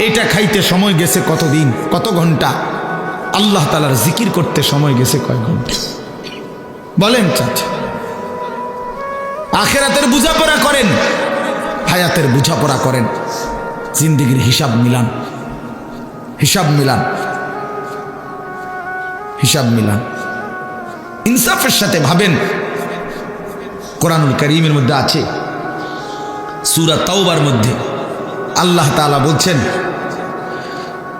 এটা খাইতে সময় গেছে কতদিন? কত ঘণ্টা? আল্লাহ তালার জিকির করতে সময় গেছে কয় ঘণ্টা? বলেন চাচা। আখেরাতের বুঝাপড়া করেন। হায়াতের বুঝাপড়া করেন। জিন্দিগির হিসাব মিলান। হিসাব মিলান। হিসাব মিলান। ইনসাফের সাথে ভাবেন। কোরআনুল করিমের মধ্যে আছে। সুরা তাওবার মধ্যে। আল্লাহ তাআলা বলছেন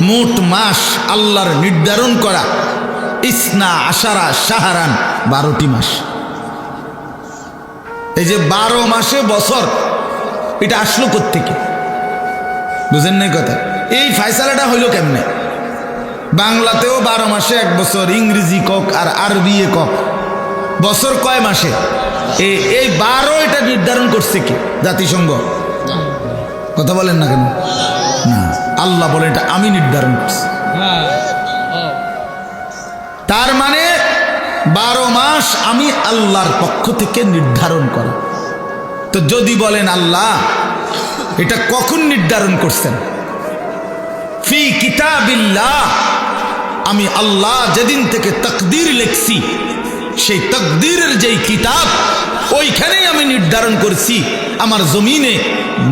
মোট মাস আল্লাহর নির্ধারণ করা। ইসনা আশারা সাহারান বারোটি মাস। এই যে বারো মাসে বছর, এটা আসলো থেকে বুঝেন নাই কথা? এই ফাইসালাটা হইল কেমনে? বাংলাতেও বারো মাসে এক বছর, ইংরেজি কক আর আরবি কক। বছর কয় মাসে? এই বারো এটা নির্ধারণ করছে কি? জাতিসংঘ। কথা বলেন না কেন? না, আল্লাহ বলে এটা আমি নির্ধারণ করছি। তার মানে বারো মাস আমি আল্লাহর পক্ষ থেকে নির্ধারণ করা। তো যদি বলেন আল্লাহ, এটা কখন নির্ধারণ করছেন? ফি কিতাবিল্লাহ, আমি আল্লাহ যেদিন থেকে তকদির লিখছি, সেই তকদিরের যেই কিতাব ওইখানেই আমি নির্ধারণ করছি, আমার জমিনে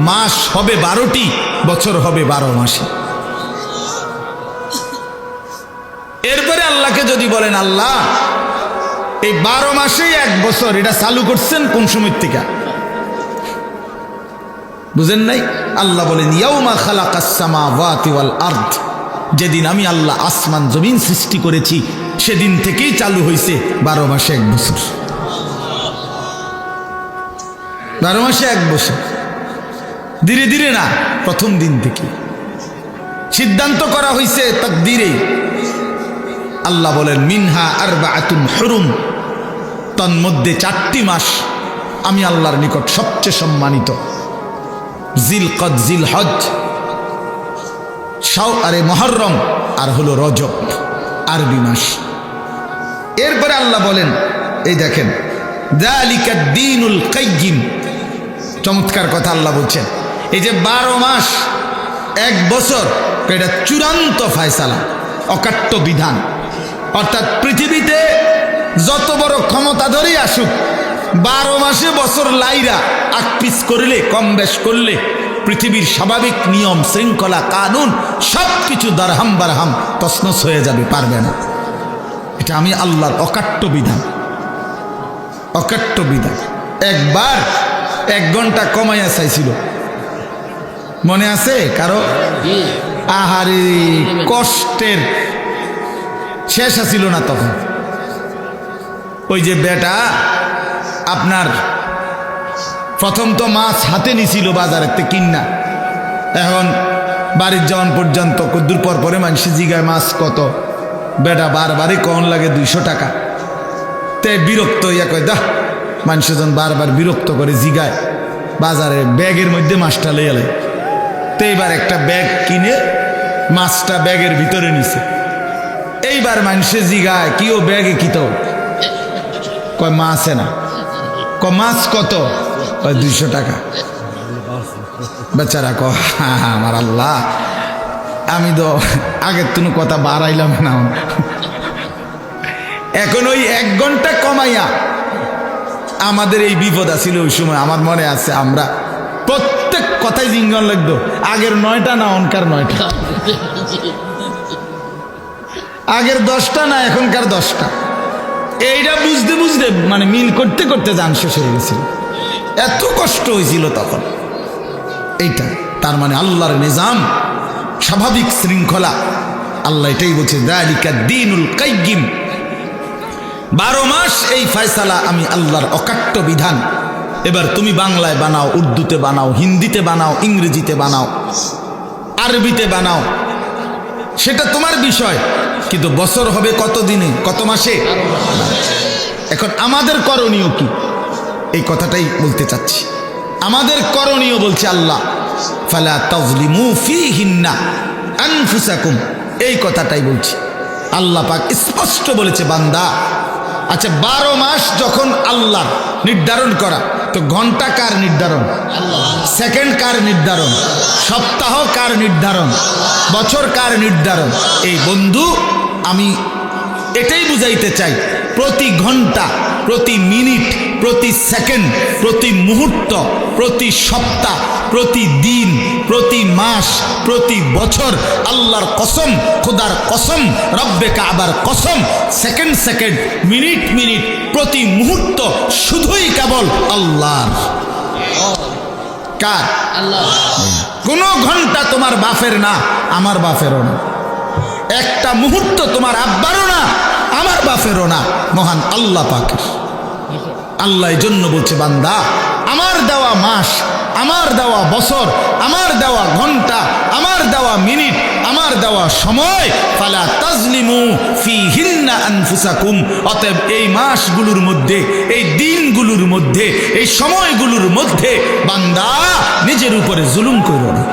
মাস হবে বারোটি, বছর হবে বারো মাসে। এরপরে আল্লাহকে যদি বলেন, আল্লাহ, এই বারো মাসেই এক বছর, এটা চালু করছেন কোন সময় থেকে? বুঝেন নাই? আল্লাহ বলেন, ইয়াউমা খালাকাস সামাওয়াতি ওয়াল আরদ। যেদিন আমি আল্লাহ আসমান, জমিন সৃষ্টি করেছি, সেদিন থেকেই চালু হয়েছে বারো মাসে এক বছর। বারো মাসে এক বছর। ধীরে ধীরে না, প্রথম দিন থেকে। সিদ্ধান্ত করা হয়েছে তকদিরে। আল্লাহ বলেন, মিনহা আর বাতুন হরুম। তন্মধ্যে চারটি মাস আমি আল্লাহর নিকট সবচেয়ে সম্মানিত। জিল কদ জিল হজ শাও, আরে মহরম, আর হলো রজব, আরবি মাস। এরপরে আল্লাহ বলেন, এই দেখেন দিনুল কাইয়িম চমৎকার কথা আল্লাহ বলছেন। এই যে বারো মাস, এক বছর, এটা চূড়ান্ত ফায়সালা, অকাট্য বিধান। অর্থাৎ পৃথিবীতে যত বড় ক্ষমতা ধরেই আসুক, বারো মাসে বছর লাইরা আকপিস করলে, কম বেশ করলে, পৃথিবীর স্বাভাবিক নিয়ম, শৃঙ্খলা, কানুন সব কিছু দারহাম বারহাম তসনস হয়ে যাবে, পারবে না। এটা আমি আল্লাহর অকাট্য বিধান। অকাট্য বিধান। একবার এক ঘণ্টা কমাইয়া চাইছিল। মনে আছে কারও? আহারে কষ্টের। শেষ আছিল না তখন। ওই যে বেটা আপনার প্রথম তো মাছ হাতে নিছিল বাজারেতে কিন্না। এখন বাড়ির যাওয়ান পর্যন্ত কদ্দুর পর পরে মানুষ জিগায় মাছ কত। বেটা বারবারই কন লাগে দুইশো টাকা। তে বিরক্ত ইয়া কয় দা মানুষজন বারবার বিরক্ত করে, জিগায়। বাজারে ব্যাগের মধ্যে মাছটা লেয়ে। তো এইবার একটা ব্যাগ কিনে মাছটা ব্যাগের ভিতরে নিছে। এইবার মানুষে জিগায়, কি ও ব্যাগে কি তো? কয়, মাছে না ক মাছ কত? কয়, দুইশো টাকা। বেচারা ক হা হা, আমার আল্লাহ। আমি তো আগের তুমি কথা বাড়াইলাম না। এখন ওই এক ঘণ্টা কমাইয়া আমাদের এই বিপদ আছিল ওই সময়। আমার মনে আছে আমরা প্রত্যেক কথাই জিঙ্গন লাগতো। আগের নয়টা না অনকার নয়টা? আগের দশটা না এখনকার দশটা? এইটা বুঝতে বুঝতে মানে মিল করতে করতে যান শেষ হয়ে গেছিল। এত কষ্ট হয়েছিল তখন। এইটা, তার মানে আল্লাহর নিজাম, স্বাভাবিক শৃঙ্খলা। আল্লাহ এটাই বলছে দিনুল কাইগিম বারো মাস এই ফয়সালা আমি আল্লাহর অকাট্য বিধান। এবার তুমি বাংলায় বানাও, উর্দুতে বানাও, হিন্দিতে বানাও, ইংরেজিতে বানাও, আরবিতে বানাও। সেটা তোমার বিষয়, কিন্তু বছর হবে কত দিনে, কত মাসে? এখন আমাদের করণীয় কি? এই কথাটাই বলতে চাচ্ছি। আমাদের করণীয় বলছে আল্লাহ, ফালা তাজলিমু ফিহিন্না আনফুসাকুম। এই কথাটাই বলছি। আল্লাহ পাক স্পষ্ট বলেছে, বান্দা আচ্ছা বারো মাস যখন আল্লাহ নির্ধারণ করা, তো ঘণ্টা কার নির্ধারণ? সেকেন্ড কার নির্ধারণ? সপ্তাহ কার নির্ধারণ? বছর কার নির্ধারণ? এই বন্ধু, আমি এটাই বুঝাইতে চাই, প্রতি ঘণ্টা, প্রতি মিনিট প্রতি সেকেন্ড প্রতি মুহূর্ত প্রতি সপ্তাহ প্রতি দিন প্রতি মাস প্রতি বছর আল্লাহর কসম খোদার কসম রব্বে কাবার কসম সেকেন্ড সেকেন্ড মিনিট মিনিট প্রতি মুহূর্ত শুধুই কেবল আল্লাহর। কার? কোনো ঘণ্টা তোমার বাপের না আমার বাপেরও না। একটা মুহূর্ত তোমার আব্বারও না আমার বাপেরও না মহান আল্লাহ পাকের। আল্লাহ জন্য বলছে, বান্দা, আমার দেওয়া মাস, আমার দেওয়া বছর, আমার দেওয়া ঘণ্টা, আমার দেওয়া মিনিট, আমার দেওয়া সময়, ফালা তাজলিমু ফি হিন্না আনফুসাকুম। অতএব এই মাসগুলোর মধ্যে, এই দিনগুলোর মধ্যে, এই সময়গুলোর মধ্যে, বান্দা, নিজের উপরে জুলুম করো না।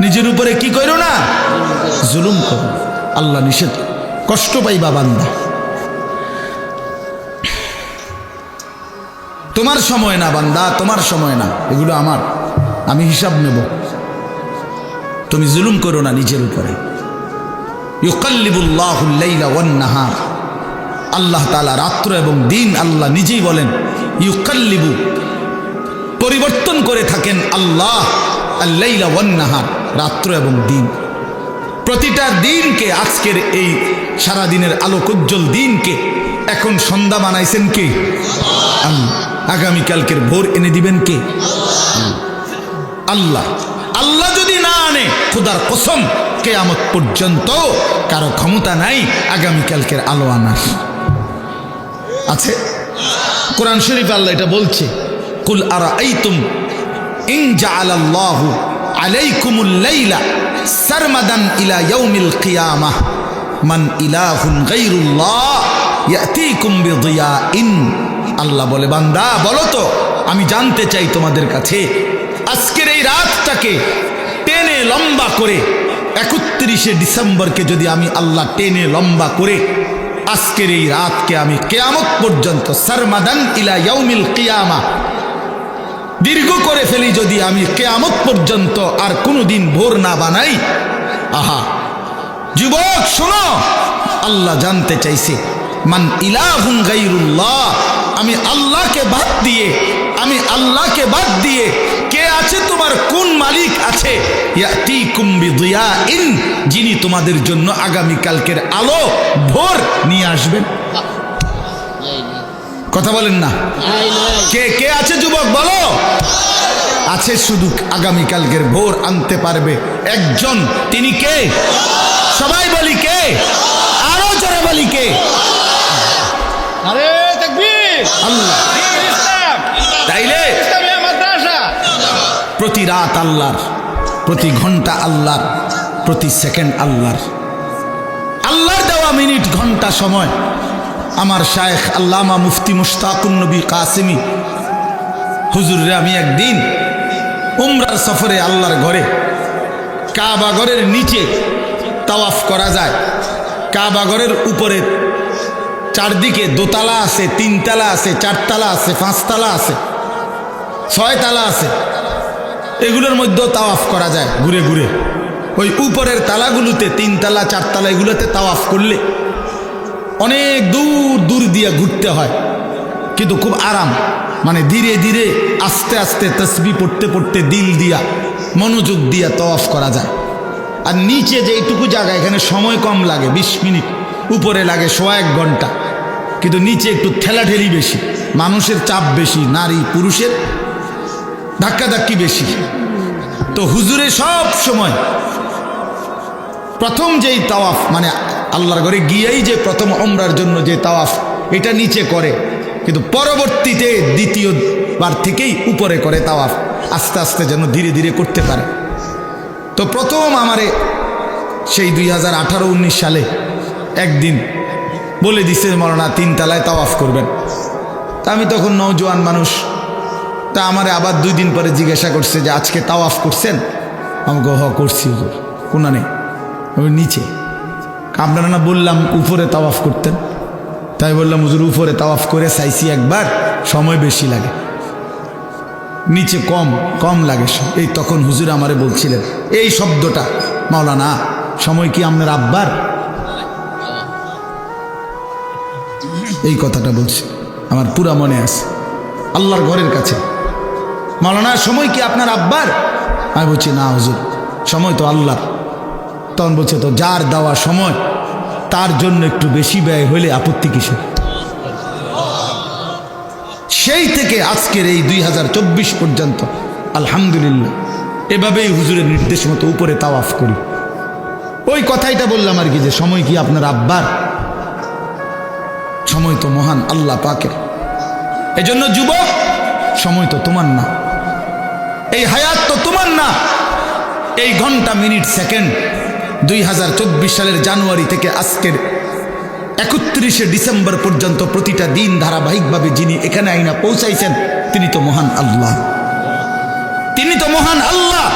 নিজের উপরে কি করো না? জুলুম করো আল্লাহ নিষেধ। কষ্ট পাইবা বান্দা। তোমার সময় না বান্দা, তোমার সময় না। এগুলো আমার। আমি হিসাব নেব। তুমি জুলুম করো না নিজের উপরে। নাহার আল্লাহ তালা রাত্র এবং দিন আল্লাহ নিজেই বলেন, ইউকাল্লিবু। পরিবর্তন করে থাকেন আল্লাহ আল্লাইলা ওয়ান নাহার রাত্র এবং দিন। প্রতিটা দিনকে আজকের এই সারাদিনের আলোকোজ্জ্বল দিনকে এখন সন্ধ্যা বানাইছেন কে? আগামীকালকের ভোর এনে দিবেন কে? আল্লাহ। আল্লাহ। যদি না আনে, খুদার কসম, কেয়ামত পর্যন্ত কারও ক্ষমতা নাই আগামীকালকের আলো আনার। আছে? কোরআন শরীফ আল্লাহ এটা বলছে, কুল আরা ইন জাআলাল্লাহু আলাইকুমুল লাইলা সারমাদান ইলা ইয়াউমিল কিয়ামাহ মান ইলাহুন গায়রুল্লাহ, ইয়াতিকুম বিদিয়াইন। আল্লাহ বলে, বান্দা, বলো তো, আমি জানতে চাই তোমাদের কাছে, আজকের এই রাতটাকে টেনে লম্বা করে, একত্রিশে ডিসেম্বরকে যদি আমি আল্লাহ টেনে লম্বা করে, আজকের এই রাতকে আমি কেয়ামত পর্যন্ত সারমাদান ইলা ইয়াউমিল কিয়ামা দীর্ঘ করে ফেলি যদি আমি কেয়ামত পর্যন্ত আর কোনোদিন ভোর না বানাই। আহা। যুবক, শোনো। আল্লাহ জানতে চাইছে, মান ইলাহুন গাইরুল্লাহ আমি আল্লাহকে বাদ দিয়ে, আমি আল্লাহকে বাদ দিয়ে কে আছে তোমার, কোন মালিক আছে? যিনি তোমাদের জন্য আগামী কালকের আলো ভোর নিয়ে আসবেন। কথা বলেন না। কে কে আছে যুবক বলো? আছে শুধু আগামীকালকের ভোর আনতে পারবে একজন। তিনি কে? সবাই বলি কে? আরও জোরে বলি কে? আরে তাইলে? প্রতি রাত আল্লাহর প্রতি ঘণ্টা আল্লাহর প্রতি সেকেন্ড আল্লাহর। আল্লাহর দেওয়া মিনিট ঘণ্টা সময়। আমার শায়েখ আল্লামা মুফতি মুশতাকুন নবী কাসিমি। হুজুরে আমি একদিন উমরার সফরে আল্লাহর ঘরে, কাবা ঘরের নিচে তাওয়াফ করা যায়। কাবা ঘরের উপরে চারদিকে দোতলা আছে, তিনতলা আছে, চারতলা আছে, পাঁচতলা আছে, ছয়তলা আছে। এগুলোর মধ্যেও তাওয়াফ করা যায় ঘুরে ঘুরে। ওই উপরের তালাগুলোতে তিনতলা, চারতলা এগুলোতে তাওয়াফ করলে অনেক দূর দূর দিয়ে ঘুরতে হয়। কিন্তু খুব আরাম। মানে ধীরে ধীরে, আস্তে আস্তে তসবি পড়তে পড়তে দিল দিয়া, মনোযোগ দিয়া তওয়াফ করা যায়। আর নিচে যে এইটুকু জায়গা, এখানে সময় কম লাগে, বিশ মিনিট। উপরে লাগে সোয়া এক ঘণ্টা। কিন্তু নিচে একটু ঠেলাঠেলি বেশি। মানুষের চাপ বেশি, নারী, পুরুষের ধাক্কাধাক্কি বেশি। তো হুজুরে সব সময় প্রথম যেই তাওয়াফ মানে আল্লাহর ঘরে গিয়েই যে প্রথম ওমরার জন্য যে তাওয়াফ, এটা নিচে করে, কিন্তু পরবর্তীতে দ্বিতীয়বার থেকেই উপরে করে তাওয়াফ, আস্তে আস্তে যেন ধীরে ধীরে করতে পারে। তো প্রথম আমারে সেই দুই হাজার আঠারো উনিশ সালে একদিন বলে দিছে, মরনা, তিন তালায় তাওয়াফ করবেন। তা আমি তখন নৌজওয়ান মানুষ, তা আমারে আবার দুই দিন পরে জিজ্ঞাসা করছে যে, আজকে তাওয়াফ করছেন? আমাকে হ, করছি কোনা নেই নিচে। আপনারা না বললাম উপরে তাওয়াফ করতেন। তাই বললাম, হুজুর, উপরে তাওয়াফ করে চাইছি একবার, সময় বেশি লাগে। নিচে কম কম লাগে এই তখন হুজুর আমারে বলছিলেন, এই শব্দটা, মাওলানা, সময় কি আপনার আব্বার? এই কথাটা বলছি, আমার পুরা মনে আছে, আল্লাহর ঘরের কাছে। মাওলানা, সময় কি আপনার আব্বার? আমি বলছি, না হুজুর, সময় তো আল্লাহর। তখন বলছে তো যার দেওয়া সময়, তার জন্য একটু বেশি ব্যয় হলে আপত্তি কিসের? সেই থেকে আজকের এই দুই হাজার চব্বিশ পর্যন্ত, আলহামদুলিল্লাহ, এভাবেই হুজুরের নির্দেশ মতো উপরে তাওয়াফ করি। ওই কথাইটা বললাম আর কি যে সময় কি আপনার আব্বার? সময় তো মহান আল্লাহ পাকের। এজন্য যুবক, সময় তো তোমার না। এই হায়াত তো তোমার না। এই ঘণ্টা, মিনিট, সেকেন্ড দুই হাজার চব্বিশ সালের জানুয়ারি থেকে আজকের একত্রিশে ডিসেম্বর পর্যন্ত প্রতিটা দিন ধারাবাহিকভাবে যিনি এখানে আইনা পৌঁছাইছেন, তিনি তো মহান আল্লাহ। তিনি তো মহান আল্লাহ।